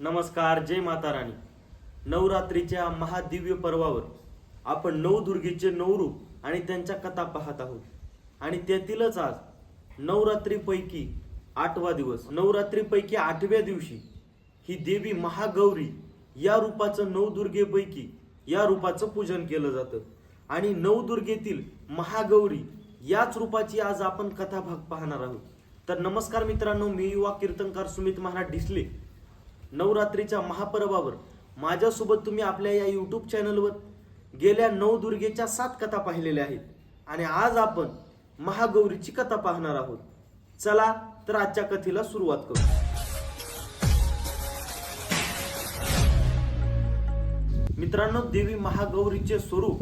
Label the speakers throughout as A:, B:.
A: नमस्कार जय माता राणी. नवरात्रीच्या महादिव्य पर्वावर आपण नवदुर्गेचे नऊ रूप आणि त्यांच्या कथा पाहत आहोत. आणि त्यातीलच आज नवरात्रीपैकी आठवा दिवस. नवरात्रीपैकी आठव्या दिवशी ही देवी महागौरी या रूपाचं नवदुर्गेपैकी या रूपाचं पूजन केलं जातं. आणि नवदुर्गेतील महागौरी याच रूपाची आज आपण कथा भाग पाहणार आहोत. तर नमस्कार मित्रांनो मी युवा कीर्तनकार सुमित महाराज डिसले नवरात्रीच्या महापर्वावर. माझ्यासोबत तुम्ही आपल्या या यूट्यूब चॅनलवर गेल्या नऊ दुर्गेच्या सात कथा पाहिलेल्या आहेत. आणि आज आपण महागौरीची कथा पाहणार आहोत. चला तर आजच्या कथेला सुरुवात करू. मित्रांनो देवी महागौरीचे स्वरूप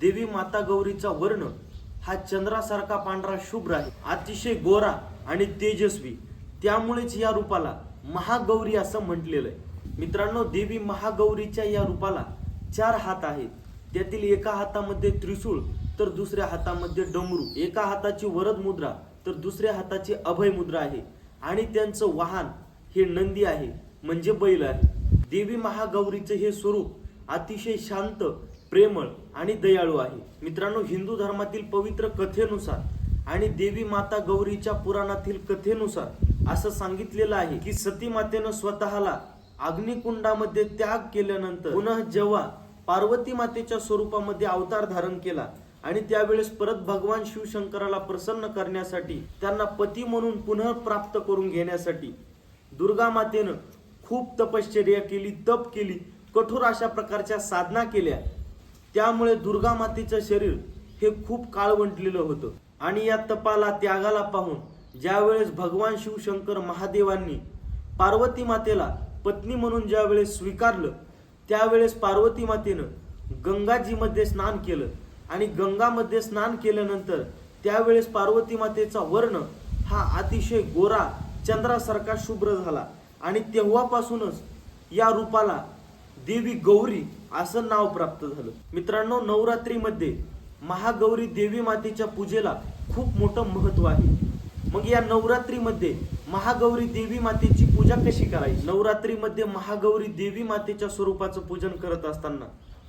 A: देवी माता गौरीचा वर्ण हा चंद्रासारखा पांढरा शुभ्र आहे. अतिशय गोरा आणि तेजस्वी. त्यामुळेच या रूपाला महागौरी असं म्हटलेलं आहे मित्रांनो देवी महागौरीच्या या रूपाला चार हात आहेत. त्यातील एका हातामध्ये त्रिशूळ तर दुसऱ्या हातामध्ये डमरू. एका हाताची वरद मुद्रा तर दुसऱ्या हाताची अभय मुद्रा आहे. आणि त्यांचं वाहन हे नंदी आहे म्हणजे बैल आहे. देवी महागौरीचे हे स्वरूप अतिशय शांत प्रेमळ आणि दयाळू आहे. मित्रांनो हिंदू धर्मातील पवित्र कथेनुसार आणि देवी माता गौरीच्या पुराणातील कथेनुसार असं सांगितलेलं आहे की सती मातेनं स्वतःला अग्निकुंडामध्ये त्याग केल्यानंतर पुन्हा जेव्हा पार्वती मातेच्या स्वरूपामध्ये अवतार धारण केला आणि त्यावेळेस परत भगवान शिवशंकराला प्रसन्न करण्यासाठी त्यांना पती म्हणून पुनर्प्राप्त करून घेण्यासाठी दुर्गा मातेनं खूप तपश्चर्या केली तप केली कठोर अशा प्रकारच्या साधना केल्या. त्यामुळे दुर्गा मातेचं शरीर हे खूप काळवंटलेलं होतं. आणि या तपाला त्यागाला पाहून ज्यावेळेस भगवान शिवशंकर महादेवांनी पार्वती मातेला पत्नी म्हणून ज्यावेळेस स्वीकारलं त्यावेळेस पार्वती मातेनं गंगाजीमध्ये स्नान केलं आणि गंगामध्ये स्नान केल्यानंतर त्यावेळेस पार्वती मातेचा वर्ण हा अतिशय गोरा चंद्रासारखा शुभ्र झाला. आणि तेव्हापासूनच या रूपाला देवी गौरी असं नाव प्राप्त झालं. मित्रांनो नवरात्रीमध्ये महागौरी देवी मातेच्या पूजेला खूप मोठं महत्त्व आहे. मग या नवरात्रीमध्ये महागौरी देवी मातेची पूजा कशी करायची? नवरात्रीमध्ये महागौरी देवी मातेच्या स्वरूपाचं पूजन करत असताना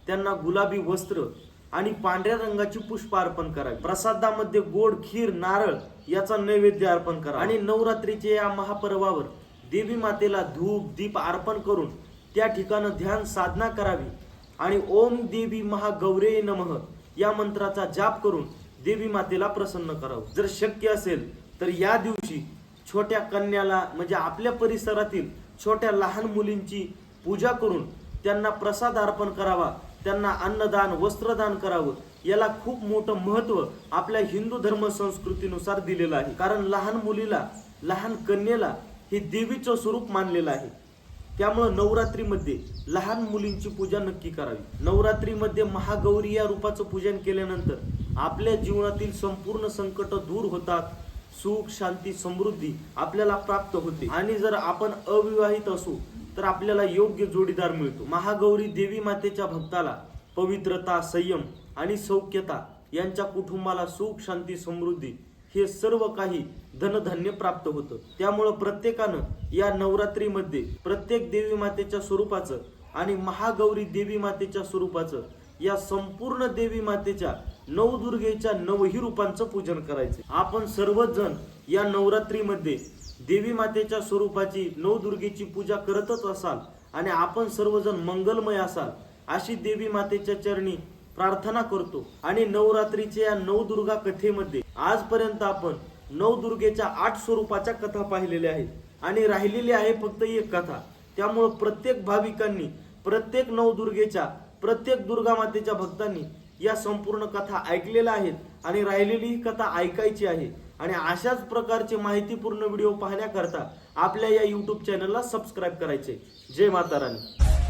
A: त्यांना गुलाबी वस्त्र आणि पांढऱ्या रंगाची पुष्प अर्पण करावी. प्रसादामध्ये गोड खीर नारळ याचा नैवेद्य अर्पण करा. आणि नवरात्रीच्या या महापर्वावर देवी मातेला धूप दीप अर्पण करून त्या ठिकाणं ध्यान साधना करावी. आणि ओम देवी महागौरे नमः. या मंत्राचा जाप करून देवी मातेला प्रसन्न करावं. जर शक्य असेल तर या दिवशी छोट्या कन्याला म्हणजे आपल्या परिसरातील छोट्या लहान मुलींची पूजा करून त्यांना प्रसाद अर्पण करावा त्यांना अन्नदान वस्त्रदान करावं. याला खूप मोठं महत्त्व आपल्या हिंदू धर्म संस्कृतीनुसार दिलेलं आहे. कारण लहान मुलीला लहान कन्येला हे देवीचं स्वरूप मानलेलं आहे. त्यामुळं नवरात्रीमध्ये लहान मुलींची पूजा नक्की करावी. नवरात्रीमध्ये महागौरी या रूपाचं पूजन केल्यानंतर आपल्या जीवनातील संपूर्ण संकट दूर होतात. सुख शांती समृद्धी आपल्याला प्राप्त होते. आणि जर आपण अविवाहित असू तर आपल्याला योग्य जोडीदार मिळतो. महागौरी देवी मातेच्या भक्ताला पवित्रता संयम आणि सौख्यता यांच्या कुटुंबाला सुख शांती समृद्धी हे सर्व काही धनधान्य प्राप्त होतं. त्यामुळं प्रत्येकानं या नवरात्रीमध्ये प्रत्येक देवी मातेच्या स्वरूपाचं आणि महागौरी देवी मातेच्या स्वरूपाचं या संपूर्ण देवी मातेच्या नवदुर्गेच्या नवही रूपांचं पूजन करायचं. आपण सर्वच जण या नवरात्रीमध्ये देवी मातेच्या स्वरूपाची नवदुर्गेची पूजा करतच असाल आणि आपण सर्वजण मंगलमय असाल अशी देवी मातेच्या चरणी प्रार्थना करतो. आणि नवरात्रीच्या या नवदुर्गा कथेमध्ये आजपर्यंत आपण नवदुर्गेच्या आठ स्वरूपाच्या कथा पाहिलेल्या आहेत. आणि राहिलेली आहे फक्त एक कथा. त्यामुळं प्रत्येक भाविकांनी प्रत्येक नवदुर्गेच्या प्रत्येक दुर्गा मातेच्या भक्तांनी या संपूर्ण कथा ऐकलेल्या आहेत आणि राहिलेली ही कथा ऐकायची आहे. आणि अशाच प्रकारचे माहितीपूर्ण व्हिडिओ पाहण्याकरता आपल्या या यूट्यूब चॅनलला सबस्क्राईब करायचे. जय माताराणी.